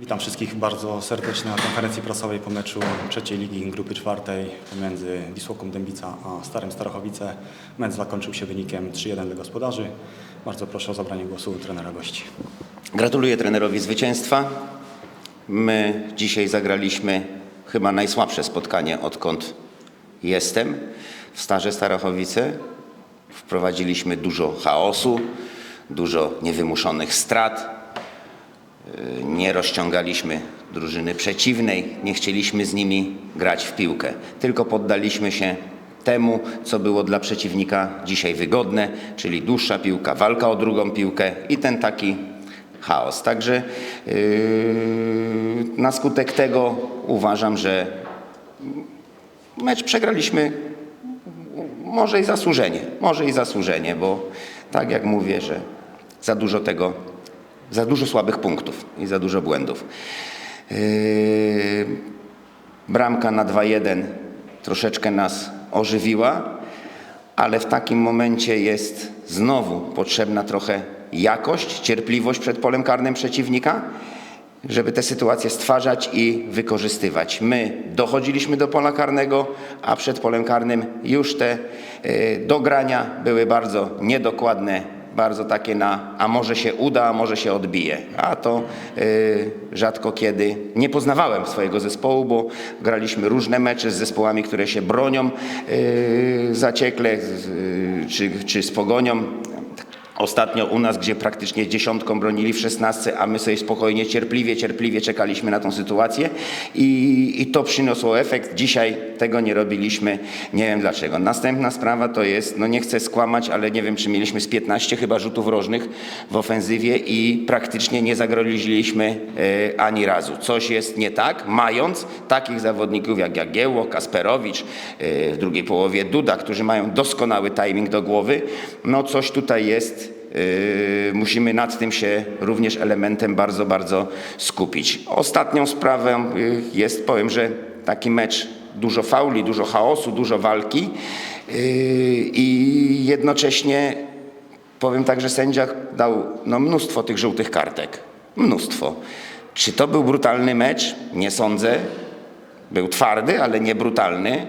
Witam wszystkich bardzo serdecznie na konferencji prasowej po meczu trzeciej ligi grupy czwartej pomiędzy Wisłoką Dębica a Starym Starachowice. Mecz zakończył się wynikiem 3-1 dla gospodarzy. Bardzo proszę o zabranie głosu trenera gości. Gratuluję trenerowi zwycięstwa. My dzisiaj zagraliśmy chyba najsłabsze spotkanie, odkąd jestem w Starze Starachowice. Wprowadziliśmy dużo chaosu, dużo niewymuszonych strat. Yy, Nie rozciągaliśmy drużyny przeciwnej, nie chcieliśmy z nimi grać w piłkę, tylko poddaliśmy się temu, co było dla przeciwnika dzisiaj wygodne, czyli dłuższa piłka, walka o drugą piłkę i ten taki chaos. Także yy, na skutek tego uważam, że mecz przegraliśmy może i zasłużenie, może i zasłużenie, bo tak jak mówię, że za dużo tego, za dużo słabych punktów i za dużo błędów. Yy, bramka na 2-1 troszeczkę nas ożywiła, ale w takim momencie jest znowu potrzebna trochę jakość, cierpliwość przed polem karnym przeciwnika, żeby te sytuacje stwarzać i wykorzystywać. My dochodziliśmy do pola karnego, a przed polem karnym już te y, dogrania były bardzo niedokładne, bardzo takie na a może się uda, a może się odbije. A to y, rzadko kiedy nie poznawałem swojego zespołu, bo graliśmy różne mecze z zespołami, które się bronią y, zaciekle, z- y, czy, czy z pogonią. Ostatnio u nas, gdzie praktycznie dziesiątką bronili w szesnastce, a my sobie spokojnie, cierpliwie, cierpliwie czekaliśmy na tą sytuację i, i to przyniosło efekt. Dzisiaj tego nie robiliśmy, nie wiem dlaczego. Następna sprawa to jest, no nie chcę skłamać, ale nie wiem, czy mieliśmy z 15 chyba rzutów rożnych w ofensywie i praktycznie nie zagroziliśmy e, ani razu. Coś jest nie tak, mając takich zawodników jak Jagiełło, Kasperowicz, e, w drugiej połowie Duda, którzy mają doskonały timing do głowy, no coś tutaj jest musimy nad tym się również elementem bardzo, bardzo skupić. Ostatnią sprawą yy, jest, powiem, że taki mecz, dużo fauli, dużo chaosu, dużo walki yy, i jednocześnie powiem tak, że sędzia dał no, mnóstwo tych żółtych kartek. Mnóstwo. Czy to był brutalny mecz? Nie sądzę. Był twardy, ale nie brutalny.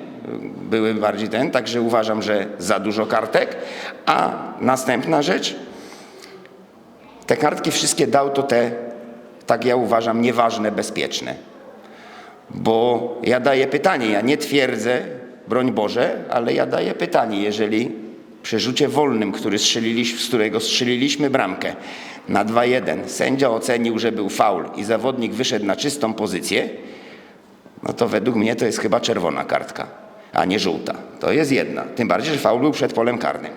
Były bardziej ten, także uważam, że za dużo kartek. A następna rzecz, te kartki wszystkie dał to te, tak ja uważam, nieważne, bezpieczne. Bo ja daję pytanie, ja nie twierdzę, broń Boże, ale ja daję pytanie, jeżeli przy rzucie wolnym, który strzeliliśmy, z którego strzeliliśmy bramkę na 2-1, sędzia ocenił, że był faul i zawodnik wyszedł na czystą pozycję, no to według mnie to jest chyba czerwona kartka, a nie żółta. To jest jedna. Tym bardziej, że faul był przed polem karnym.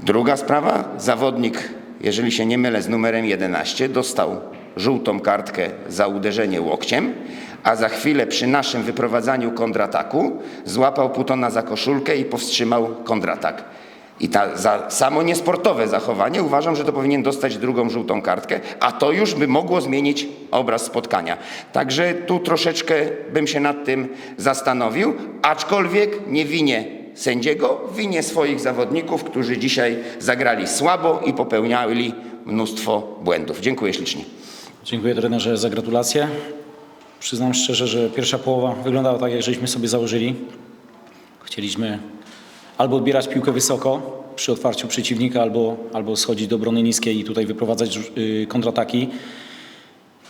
Druga sprawa, zawodnik, jeżeli się nie mylę, z numerem 11 dostał żółtą kartkę za uderzenie łokciem, a za chwilę przy naszym wyprowadzaniu kontrataku złapał Putona za koszulkę i powstrzymał kontratak. I ta, za samo niesportowe zachowanie uważam, że to powinien dostać drugą żółtą kartkę, a to już by mogło zmienić obraz spotkania. Także tu troszeczkę bym się nad tym zastanowił, aczkolwiek nie winię sędziego, winię swoich zawodników, którzy dzisiaj zagrali słabo i popełniali mnóstwo błędów. Dziękuję ślicznie. Dziękuję trenerze za gratulacje. Przyznam szczerze, że pierwsza połowa wyglądała tak, jak żeśmy sobie założyli. Chcieliśmy albo odbierać piłkę wysoko przy otwarciu przeciwnika, albo, albo schodzić do obrony niskiej i tutaj wyprowadzać y, kontrataki.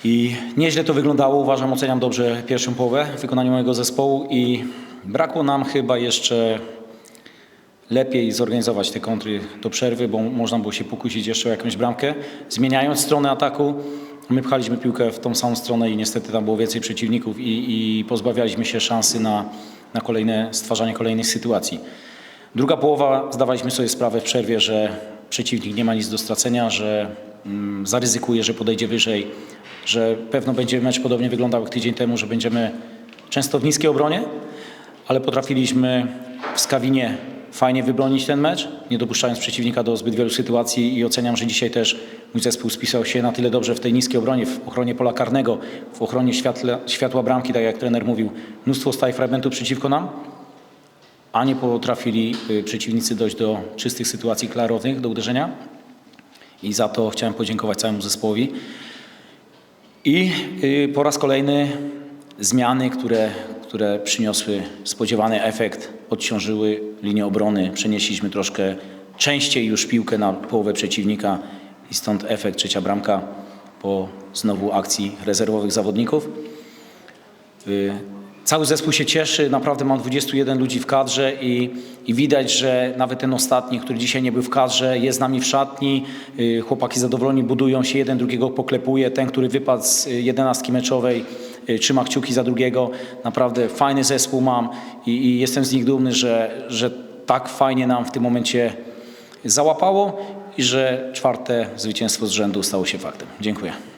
I nieźle to wyglądało. Uważam, oceniam dobrze pierwszą połowę w wykonaniu mojego zespołu i brakło nam chyba jeszcze lepiej zorganizować te kontry do przerwy, bo można było się pokusić jeszcze o jakąś bramkę. Zmieniając stronę ataku, my pchaliśmy piłkę w tą samą stronę i niestety tam było więcej przeciwników i, i pozbawialiśmy się szansy na, na kolejne stwarzanie kolejnych sytuacji. Druga połowa zdawaliśmy sobie sprawę w przerwie, że przeciwnik nie ma nic do stracenia, że mm, zaryzykuje, że podejdzie wyżej, że pewno będzie mecz podobnie wyglądał jak tydzień temu, że będziemy często w niskiej obronie, ale potrafiliśmy w Skawinie fajnie wybronić ten mecz, nie dopuszczając przeciwnika do zbyt wielu sytuacji i oceniam, że dzisiaj też mój zespół spisał się na tyle dobrze w tej niskiej obronie, w ochronie pola karnego, w ochronie światła, światła bramki, tak jak trener mówił, mnóstwo stałych fragmentów przeciwko nam, a nie potrafili y, przeciwnicy dojść do czystych sytuacji klarownych do uderzenia i za to chciałem podziękować całemu zespołowi. I y, po raz kolejny zmiany, które, które przyniosły spodziewany efekt, odciążyły linię obrony. Przenieśliśmy troszkę częściej już piłkę na połowę przeciwnika i stąd efekt trzecia bramka po znowu akcji rezerwowych zawodników. Y, Cały zespół się cieszy, naprawdę mam 21 ludzi w kadrze i, i widać, że nawet ten ostatni, który dzisiaj nie był w kadrze, jest z nami w szatni. Y, Chłopaki zadowoleni budują się, jeden drugiego poklepuje. Ten, który wypadł z y, jedenastki meczowej, trzyma kciuki za drugiego. Naprawdę fajny zespół mam i, i jestem z nich dumny, że, że tak fajnie nam w tym momencie załapało i że czwarte zwycięstwo z rzędu stało się faktem. Dziękuję.